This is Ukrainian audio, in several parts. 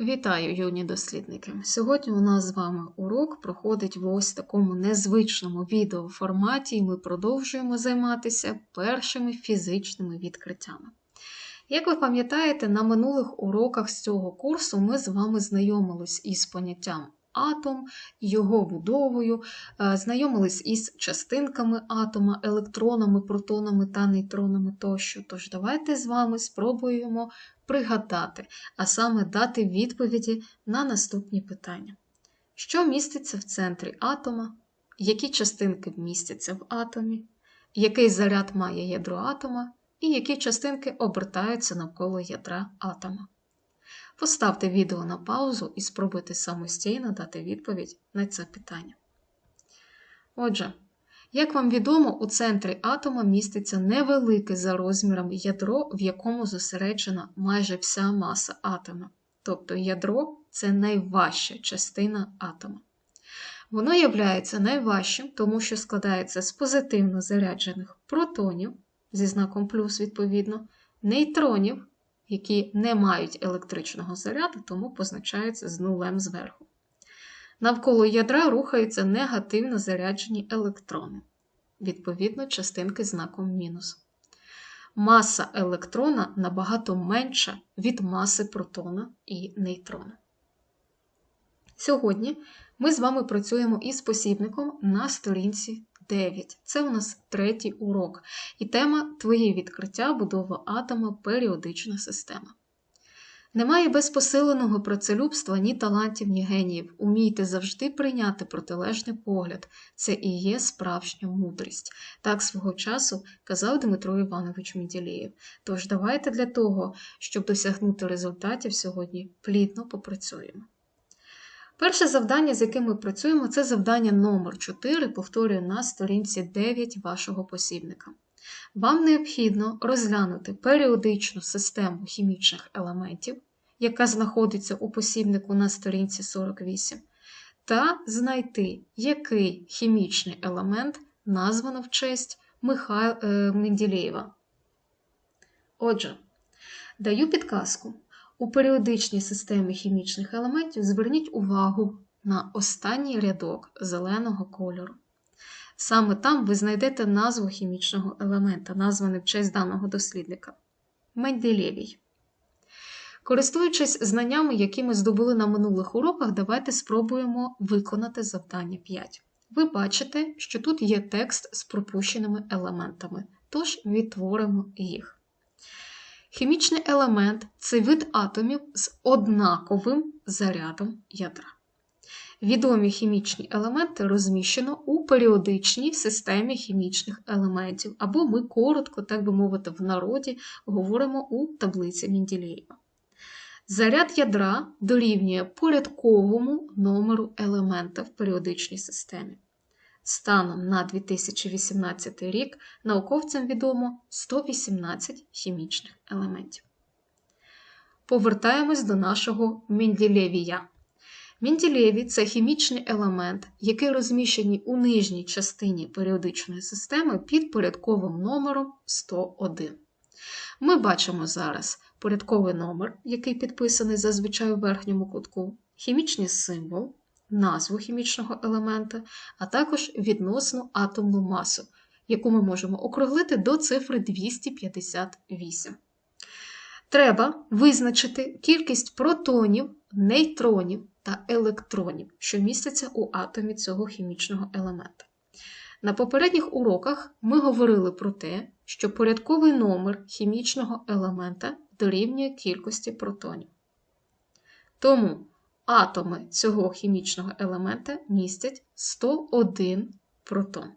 Вітаю, юні дослідники! Сьогодні у нас з вами урок проходить в ось такому незвичному відеоформаті, і ми продовжуємо займатися першими фізичними відкриттями. Як ви пам'ятаєте, на минулих уроках з цього курсу ми з вами знайомились із поняттям атом, його будовою, е, знайомились із частинками атома, електронами, протонами та нейтронами тощо. Тож давайте з вами спробуємо пригадати, а саме дати відповіді на наступні питання. Що міститься в центрі атома? Які частинки містяться в атомі? Який заряд має ядро атома? І які частинки обертаються навколо ядра атома? Поставте відео на паузу і спробуйте самостійно дати відповідь на це питання. Отже, як вам відомо, у центрі атома міститься невелике за розмірами ядро, в якому зосереджена майже вся маса атома. Тобто ядро це найважча частина атома. Воно являється найважчим, тому що складається з позитивно заряджених протонів зі знаком плюс, відповідно, нейтронів які не мають електричного заряду, тому позначаються з нулем зверху. Навколо ядра рухаються негативно заряджені електрони, відповідно, частинки знаком мінус. Маса електрона набагато менша від маси протона і нейтрона. Сьогодні ми з вами працюємо із посібником на сторінці 9. Це у нас третій урок. І тема Твої відкриття будова атома періодична система. Немає без посиленого працелюбства ні талантів, ні геніїв. Умійте завжди прийняти протилежний погляд. Це і є справжня мудрість. Так свого часу казав Дмитро Іванович Міділєєв. Тож давайте для того, щоб досягнути результатів сьогодні, плідно попрацюємо. Перше завдання, з яким ми працюємо, це завдання номер 4 повторюю на сторінці 9 вашого посібника. Вам необхідно розглянути періодичну систему хімічних елементів, яка знаходиться у посібнику на сторінці 48, та знайти, який хімічний елемент названо в честь Михайла е, Менділєєва. Отже, даю підказку. У періодичній системі хімічних елементів зверніть увагу на останній рядок зеленого кольору. Саме там ви знайдете назву хімічного елемента, названий в честь даного дослідника Менделєвій. Користуючись знаннями, які ми здобули на минулих уроках, давайте спробуємо виконати завдання 5. Ви бачите, що тут є текст з пропущеними елементами, тож відтворимо їх. Хімічний елемент це вид атомів з однаковим зарядом ядра. Відомі хімічні елементи розміщено у періодичній системі хімічних елементів, або ми коротко, так би мовити, в народі говоримо у таблиці Менділеєва. Заряд ядра дорівнює порядковому номеру елемента в періодичній системі. Станом на 2018 рік науковцям відомо 118 хімічних елементів. Повертаємось до нашого Менділєвія. Менділєвій – це хімічний елемент, який розміщений у нижній частині періодичної системи під порядковим номером 101. Ми бачимо зараз порядковий номер, який підписаний зазвичай у верхньому кутку, хімічний символ назву хімічного елемента, а також відносну атомну масу, яку ми можемо округлити до цифри 258. Треба визначити кількість протонів, нейтронів та електронів, що містяться у атомі цього хімічного елемента. На попередніх уроках ми говорили про те, що порядковий номер хімічного елемента дорівнює кількості протонів. Тому атоми цього хімічного елемента містять 101 протон.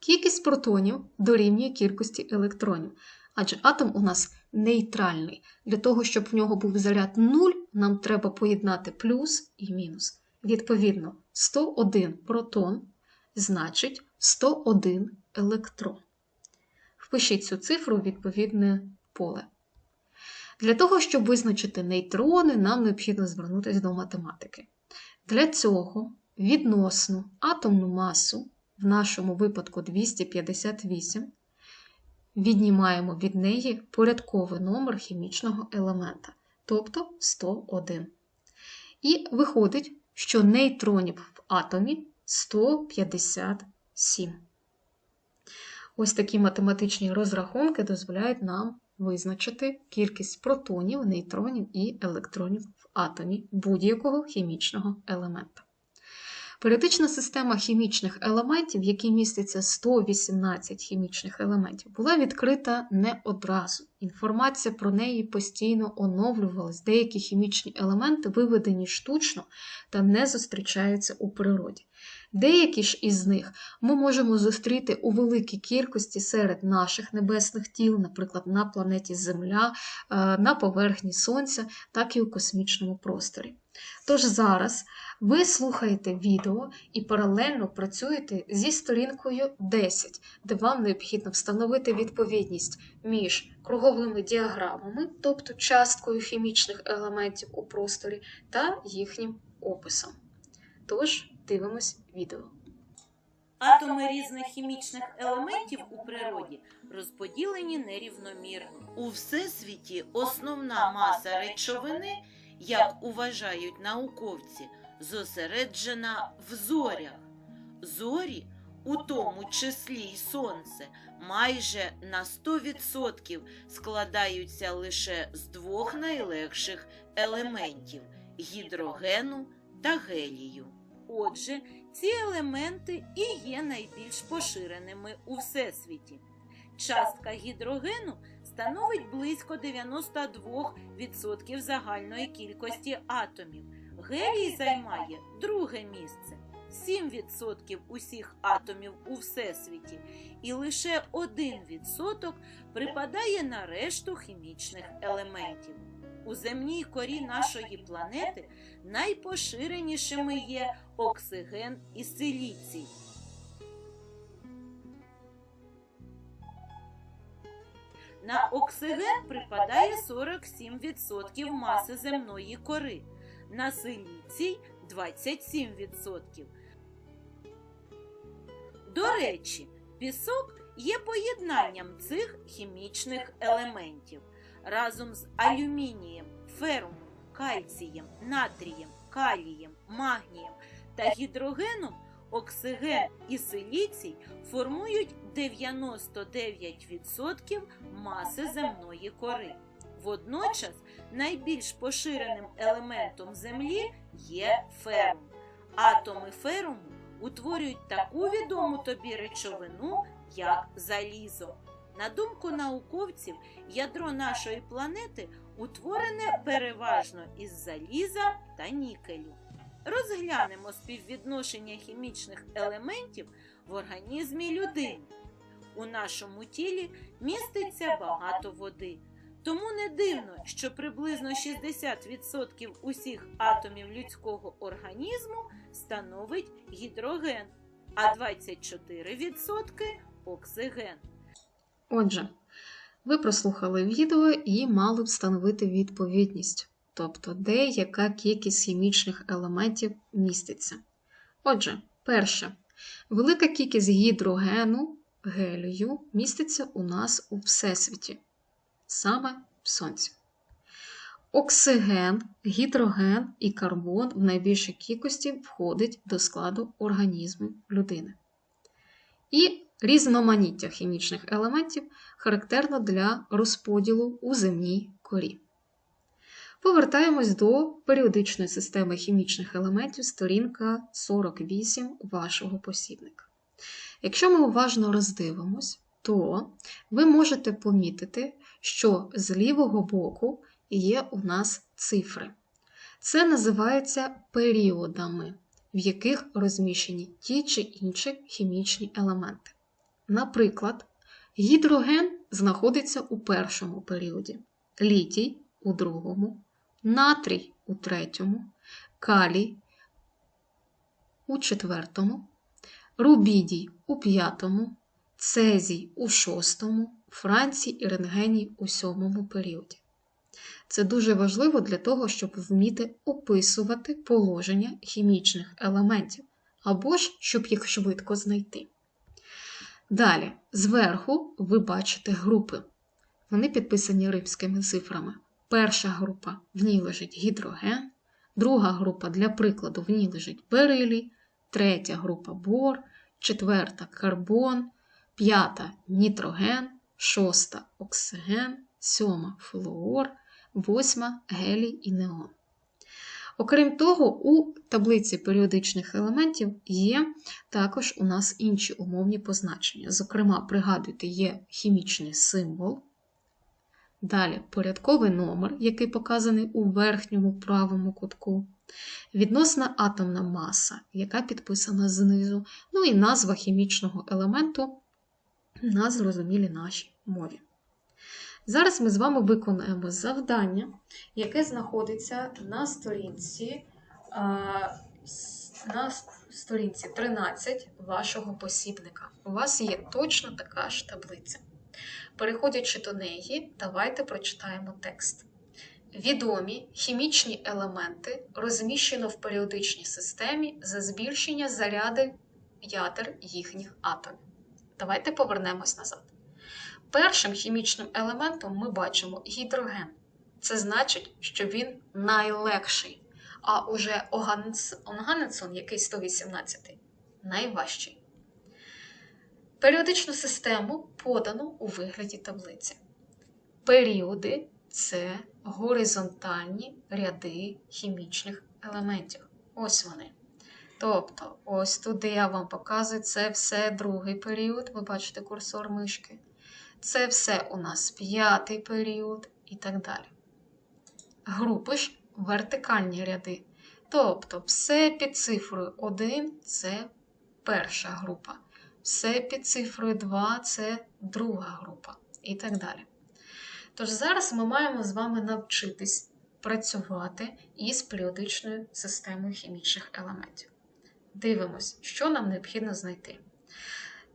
Кількість протонів дорівнює кількості електронів, адже атом у нас нейтральний. Для того, щоб в нього був заряд 0, нам треба поєднати плюс і мінус. Відповідно, 101 протон значить 101 електрон. Впишіть цю цифру у відповідне поле. Для того, щоб визначити нейтрони, нам необхідно звернутися до математики. Для цього відносну атомну масу, в нашому випадку 258, віднімаємо від неї порядковий номер хімічного елемента. тобто 101. І виходить, що нейтронів в атомі 157. Ось такі математичні розрахунки дозволяють нам визначити кількість протонів, нейтронів і електронів в атомі будь-якого хімічного елемента. Періодична система хімічних елементів, в якій міститься 118 хімічних елементів, була відкрита не одразу. Інформація про неї постійно оновлювалась. Деякі хімічні елементи виведені штучно та не зустрічаються у природі. Деякі ж із них ми можемо зустріти у великій кількості серед наших небесних тіл, наприклад, на планеті Земля, е, на поверхні Сонця, так і у космічному просторі. Тож зараз ви слухаєте відео і паралельно працюєте зі сторінкою 10, де вам необхідно встановити відповідність між круговими діаграмами, тобто часткою хімічних елементів у просторі, та їхнім описом. Тож, дивимось відео. Атоми різних хімічних елементів у природі розподілені нерівномірно. У всесвіті основна маса речовини, як вважають науковці, зосереджена в зорях. Зорі, у тому числі й сонце, майже на 100% складаються лише з двох найлегших елементів гідрогену та гелію. Отже, ці елементи і є найбільш поширеними у всесвіті. Частка гідрогену становить близько 92% загальної кількості атомів. Гелій займає друге місце 7% усіх атомів у всесвіті, і лише 1% припадає на решту хімічних елементів. У земній корі нашої планети найпоширенішими є оксиген і силіцій. На оксиген припадає 47% маси земної кори, на силіцій 27%. До речі, пісок є поєднанням цих хімічних елементів разом з алюмінієм, ферумом, кальцієм, натрієм, калієм, магнієм та гідрогеном оксиген і силіцій формують 99% маси земної кори. Водночас найбільш поширеним елементом Землі є ферум. Атоми феруму утворюють таку відому тобі речовину, як залізо. На думку науковців, ядро нашої планети утворене переважно із заліза та нікелю. Розглянемо співвідношення хімічних елементів в організмі людини. У нашому тілі міститься багато води. Тому не дивно, що приблизно 60% усіх атомів людського організму становить гідроген, а 24% оксиген. Отже, ви прослухали відео і мали встановити відповідність, тобто де яка кількість хімічних елементів міститься. Отже, перше, велика кількість гідрогену, гелію міститься у нас у Всесвіті, саме в Сонці. Оксиген, гідроген і карбон в найбільшій кількості входить до складу організму людини. І різноманіття хімічних елементів характерно для розподілу у земній корі. Повертаємось до періодичної системи хімічних елементів, сторінка 48 вашого посібника. Якщо ми уважно роздивимось, то ви можете помітити, що з лівого боку є у нас цифри. Це називається періодами, в яких розміщені ті чи інші хімічні елементи. Наприклад, гідроген знаходиться у першому періоді, літій у другому, натрій у третьому, калій у четвертому, рубідій у п'ятому, цезій у шостому, францій і рентгеній у сьомому періоді. Це дуже важливо для того, щоб вміти описувати положення хімічних елементів, або ж щоб їх швидко знайти. Далі, зверху ви бачите групи. Вони підписані римськими цифрами. Перша група в ній лежить гідроген, друга група, для прикладу, в ній лежить берилій, третя група бор, четверта карбон, п'ята нітроген, шоста оксиген, сьома флуор, восьма гелій і неон. Окрім того, у таблиці періодичних елементів є також у нас інші умовні позначення. Зокрема, пригадуйте, є хімічний символ, далі порядковий номер, який показаний у верхньому правому кутку, відносна атомна маса, яка підписана знизу, ну і назва хімічного елементу на зрозумілій нашій мові. Зараз ми з вами виконаємо завдання, яке знаходиться на сторінці, на сторінці 13 вашого посібника. У вас є точно така ж таблиця. Переходячи до неї, давайте прочитаємо текст. Відомі хімічні елементи розміщено в періодичній системі за збільшення заряди ядер їхніх атомів. Давайте повернемось назад. Першим хімічним елементом ми бачимо гідроген. Це значить, що він найлегший. А уже Онганецон, який 118, найважчий. Періодичну систему подано у вигляді таблиці. Періоди це горизонтальні ряди хімічних елементів. Ось вони. Тобто, ось туди я вам показую, це все другий період. Ви бачите курсор мишки. Це все у нас п'ятий період і так далі. Групи ж вертикальні ряди. Тобто, все під цифрою 1 це перша група, все під цифрою 2 це друга група і так далі. Тож зараз ми маємо з вами навчитись працювати із періодичною системою хімічних елементів. Дивимось, що нам необхідно знайти.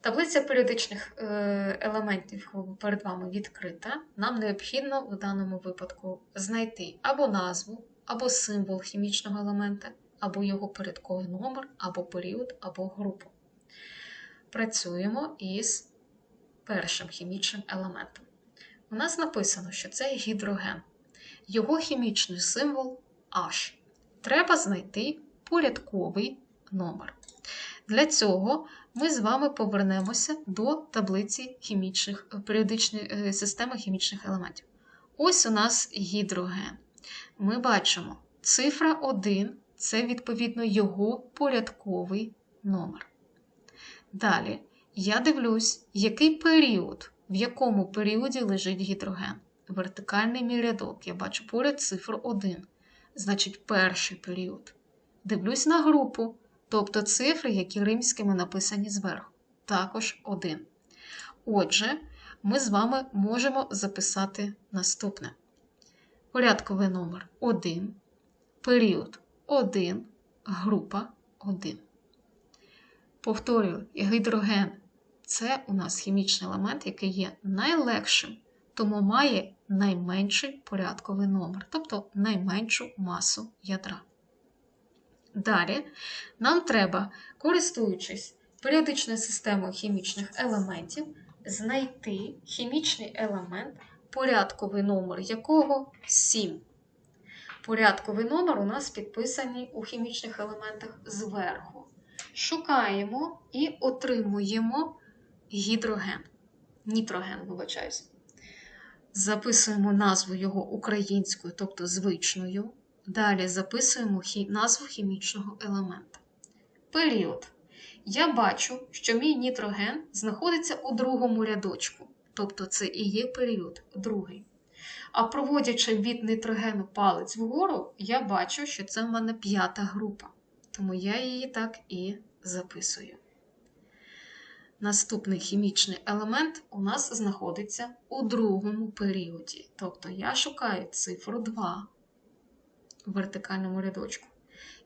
Таблиця періодичних е, елементів перед вами відкрита. Нам необхідно в даному випадку знайти або назву, або символ хімічного елемента, або його порядковий номер, або період, або групу. Працюємо із першим хімічним елементом. У нас написано, що це гідроген. Його хімічний символ H. Треба знайти порядковий номер. Для цього ми з вами повернемося до таблиці хімічних, періодичної е, системи хімічних елементів. Ось у нас гідроген. Ми бачимо цифра 1 це відповідно його порядковий номер. Далі, я дивлюсь, який період, в якому періоді лежить гідроген. Вертикальний мій рядок. Я бачу поряд цифру 1. Значить, перший період. Дивлюсь на групу. Тобто цифри, які римськими написані зверху, також один. Отже, ми з вами можемо записати наступне: порядковий номер 1, період 1, група 1. Повторюю, гідроген це у нас хімічний елемент, який є найлегшим, тому має найменший порядковий номер, тобто найменшу масу ядра. Далі нам треба, користуючись періодичною системою хімічних елементів, знайти хімічний елемент, порядковий номер якого 7. Порядковий номер у нас підписаний у хімічних елементах зверху. Шукаємо і отримуємо гідроген, нітроген, вибачаюсь. Записуємо назву його українською, тобто звичною. Далі записуємо назву хімічного елемента. Період. Я бачу, що мій нітроген знаходиться у другому рядочку, тобто це і є період, другий. А проводячи від нитрогену палець вгору, я бачу, що це в мене п'ята група. Тому я її так і записую. Наступний хімічний елемент у нас знаходиться у другому періоді. Тобто я шукаю цифру 2 в вертикальному рядочку.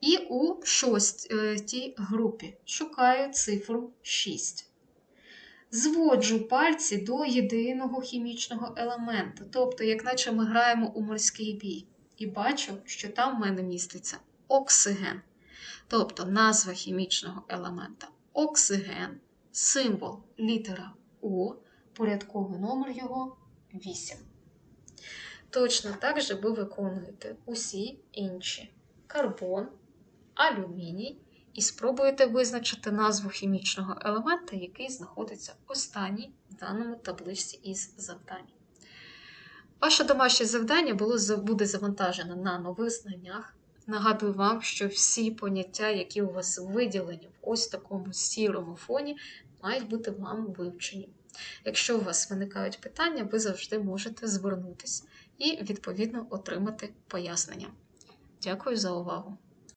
І у шостій групі шукаю цифру 6. Зводжу пальці до єдиного хімічного елемента. Тобто, як наче ми граємо у морський бій. І бачу, що там в мене міститься оксиген. Тобто назва хімічного елемента оксиген, символ літера О, порядковий номер його 8. Точно так же ви виконуєте усі інші карбон, алюміній і спробуєте визначити назву хімічного елемента, який знаходиться останній в даному табличці із завдань. Ваше домашнє завдання було, буде завантажено на нових знаннях. Нагадую вам, що всі поняття, які у вас виділені в ось такому сірому фоні, мають бути вам вивчені. Якщо у вас виникають питання, ви завжди можете звернутися і відповідно отримати пояснення. Дякую за увагу!